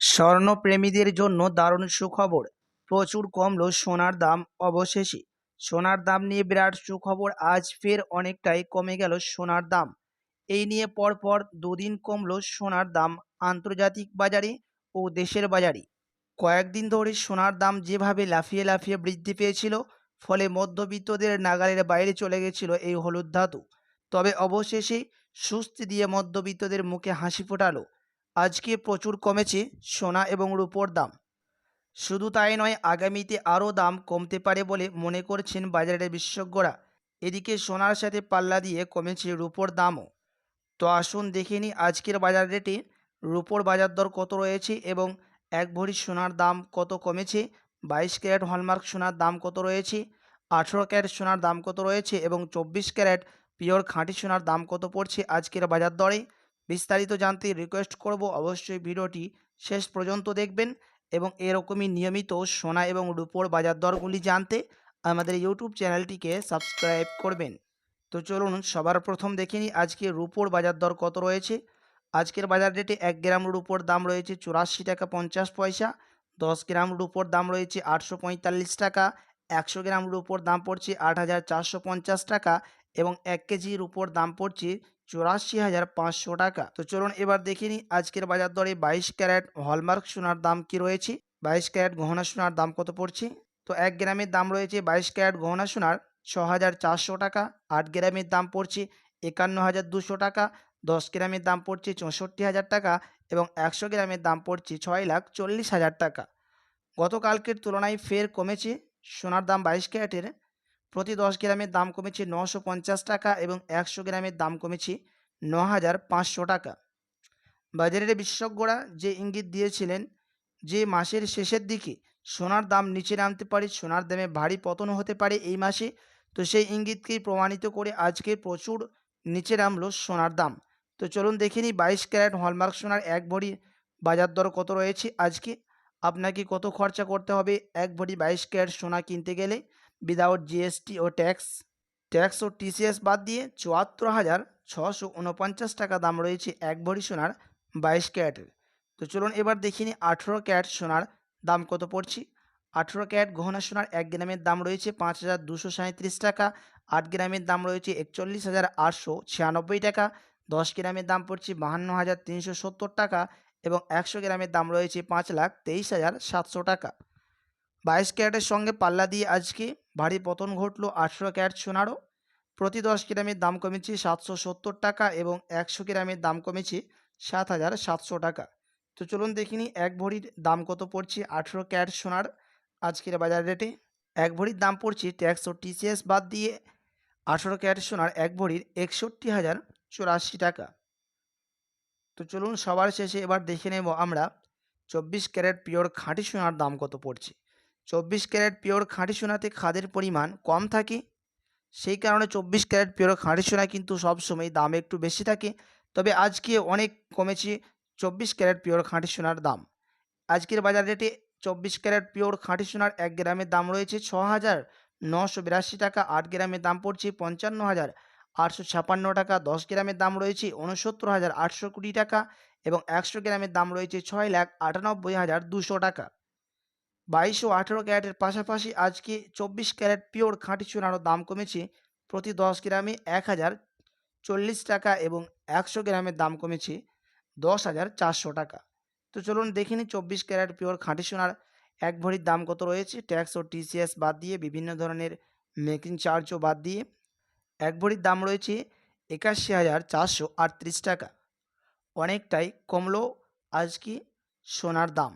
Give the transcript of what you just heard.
স্বর্ণপ্রেমীদের জন্য দারুণ সুখবর। প্রচুর কমলো সোনার দাম অবশেষে। সোনার দাম নিয়ে বিরাট সুখবর আজ ফের অনেকটাই কমে গেল সোনার দাম। এই নিয়ে পরপর দুদিন কমলো সোনার দাম আন্তর্জাতিক বাজারে ও দেশের বাজারে। কয়েকদিন ধরে সোনার দাম যেভাবে লাফিয়ে লাফিয়ে বৃদ্ধি পেয়েছিল, ফলে মধ্যবিত্তদের নাগালের বাইরে চলে গেছিল এই হলুদ ধাতু। তবে অবশেষে স্বস্তি দিয়ে মধ্যবিত্তদের মুখে হাসি ফোটালো। আজকে প্রচুর কমেছে সোনা এবং রূপোর দাম। শুধু তাই নয়, আগামীতে আরও দাম কমতে পারে বলে মনে করছেন বাজারের বিশেষজ্ঞরা। এদিকে সোনার সাথে পাল্লা দিয়ে কমেছে রূপোর দামও। তো আসুন দেখে নিই আজকের বাজার রেটে রূপোর বাজার দর কত রয়েছে এবং এক ভরি সোনার দাম কত কমেছে, বাইশ ক্যারেট হলমার্ক সোনার দাম কত রয়েছে, আঠেরো ক্যারেট সোনার দাম কত রয়েছে এবং চব্বিশ ক্যারেট পিওর খাঁটি সোনার দাম কত পড়ছে আজকের বাজার দরে? বিস্তারিত জানতে রিকোয়েস্ট করব অবশ্যই ভিডিওটি শেষ পর্যন্ত দেখবেন এবং এরকমই নিয়মিত সোনা এবং রূপোর বাজার দরগুলি জানতে আমাদের ইউটিউব চ্যানেলটিকে সাবস্ক্রাইব করবেন। তো চলুন সবার প্রথম দেখে নিই আজকে রূপোর বাজার দর কত রয়েছে। আজকের বাজার রেটে এক গ্রাম রূপোর দাম রয়েছে চুরাশি টাকা পঞ্চাশ পয়সা, দশ গ্রাম রূপোর দাম রয়েছে আটশো পঁয়তাল্লিশ টাকা, একশো গ্রাম রূপোর দাম পড়ছে আট হাজার চারশো পঞ্চাশ টাকা এবং এক কেজি রূপোর দাম পড়ছে চুরাশি হাজার পাঁচশো টাকা। তো চলুন এবার দেখে নিই আজকের বাজার দরে বাইশ ক্যারেট হলমার্ক সোনার দাম কি রয়েছে? বাইশ ক্যারেট গহনা সোনার দাম কত পড়ছে? তো এক গ্রামের দাম রয়েছে বাইশ ক্যারেট গহনা সোনার ছ হাজার চারশো টাকা, আট গ্রামের দাম পড়ছে একান্ন হাজার দুশো টাকা, দশ গ্রামের দাম পড়ছে চৌষট্টি হাজার টাকা এবং একশো গ্রামের দাম পড়ছে ছয় লাখ চল্লিশ হাজার টাকা। গতকালকের তুলনায় ফের কমেছে। সোনার দাম বাইশ ক্যারেটের প্রতি দশ গ্রামের দাম কমেছে নশো পঞ্চাশ টাকা এবং একশো গ্রামের দাম কমেছে ন হাজার পাঁচশো টাকা। বাজারের বিশেষজ্ঞরা যে ইঙ্গিত দিয়েছিলেন যে মাসের শেষের দিকে সোনার দাম নিচে নামতে পারে, সোনার দামে ভারী পতন হতে পারে এই মাসে, তো সেই ইঙ্গিতকেই প্রমাণিত করে আজকে প্রচুর নিচে নামলো সোনার দাম। তো চলুন দেখে নিই বাইশ ক্যারেট হলমার্ক সোনার এক ভরি বাজার দর কত রয়েছে আজকে। আপনাকে কত খরচা করতে হবে? এক ভরি বাইশ ক্যারেট সোনা কিনতে গেলে উইদাউট জিএসটি ও ট্যাক্স ট্যাক্স ও টিসিএস বাদ দিয়ে চুয়াত্তর হাজার ছশো উনপঞ্চাশ টাকা দাম রয়েছে এক ভরি সোনার বাইশ ক্যারেটের। তো চলুন এবার দেখি নিই আঠেরো ক্যারেট সোনার দাম কত পড়ছে। আঠেরো ক্যারেট গহনা সোনার এক গ্রামের দাম রয়েছে পাঁচ হাজার দুশো সাঁত্রিশ টাকা, আট গ্রামের দাম রয়েছে একচল্লিশ হাজার আটশো ছিয়ানব্বই টাকা, দশ গ্রামের দাম পড়ছে বাহান্ন হাজার তিনশো সত্তর টাকা এবং একশো গ্রামের দাম রয়েছে পাঁচ লাখ তেইশ হাজার সাতশো টাকা। বাইশ ক্যারেটের সঙ্গে পাল্লা দিয়ে আজকে ভারী পতন ঘটলো আঠেরো ক্যারেট সোনারও। প্রতি দশ গ্রামের দাম কমেছে সাতশো সত্তর টাকা এবং একশো গ্রামের দাম কমেছে সাত হাজার সাতশো টাকা। তো চলুন দেখিনি এক ভরির দাম কত পড়ছে আঠেরো ক্যারেট সোনার আজকের বাজার রেটে। এক ভরির দাম পড়ছে ট্যাক্স ও টিসিএস বাদ দিয়ে আঠেরো ক্যারেট সোনার এক ভরির একষট্টি হাজার চুরাশি টাকা। তো চলুন সবার শেষে এবার দেখে নেব আমরা চব্বিশ ক্যারেট পিওর খাঁটি সোনার দাম কত পড়ছে। চব্বিশ ক্যারেট পিওর খাঁটি সোনাতে খাদের পরিমাণ কম থাকে। সেই কারণে চব্বিশ ক্যারেট পিওর খাঁটি সোনা কিন্তু সবসময় দাম একটু বেশি থাকে। তবে আজকে অনেক কমেছে চব্বিশ ক্যারেট পিওর খাঁটি সোনার দাম। আজকের বাজার রেটে চব্বিশ ক্যারেট পিওর খাঁটি সোনার এক গ্রামের দাম রয়েছে ছ হাজার নশো বিরাশি টাকা, আট গ্রামের দাম পড়ছে পঞ্চান্ন হাজার আটশো ছাপান্ন টাকা, দশ গ্রামের দাম রয়েছে উনসত্তর হাজার আটশো কুড়ি টাকা এবং একশো গ্রামের দাম রয়েছে ছয় লাখ আটানব্বই হাজার দুশো টাকা। বাইশ ও আঠেরো ক্যারেটের পাশাপাশি আজকে চব্বিশ ক্যারেট পিওর খাঁটি সোনারও দাম কমেছে প্রতি দশ গ্রামে এক হাজার চল্লিশ টাকা এবং একশো গ্রামের দাম কমেছে দশ হাজার চারশো টাকা। তো চলুন দেখে নিই চব্বিশ ক্যারেট পিওর খাঁটি সোনার এক ভরির দাম কত রয়েছে। ট্যাক্স ও টিসিএস বাদ দিয়ে বিভিন্ন ধরনের মেকিং চার্জও বাদ দিয়ে এক ভরির দাম রয়েছে একাশি হাজার চারশো আটত্রিশ টাকা। অনেকটাই কমলো আজকে সোনার দাম।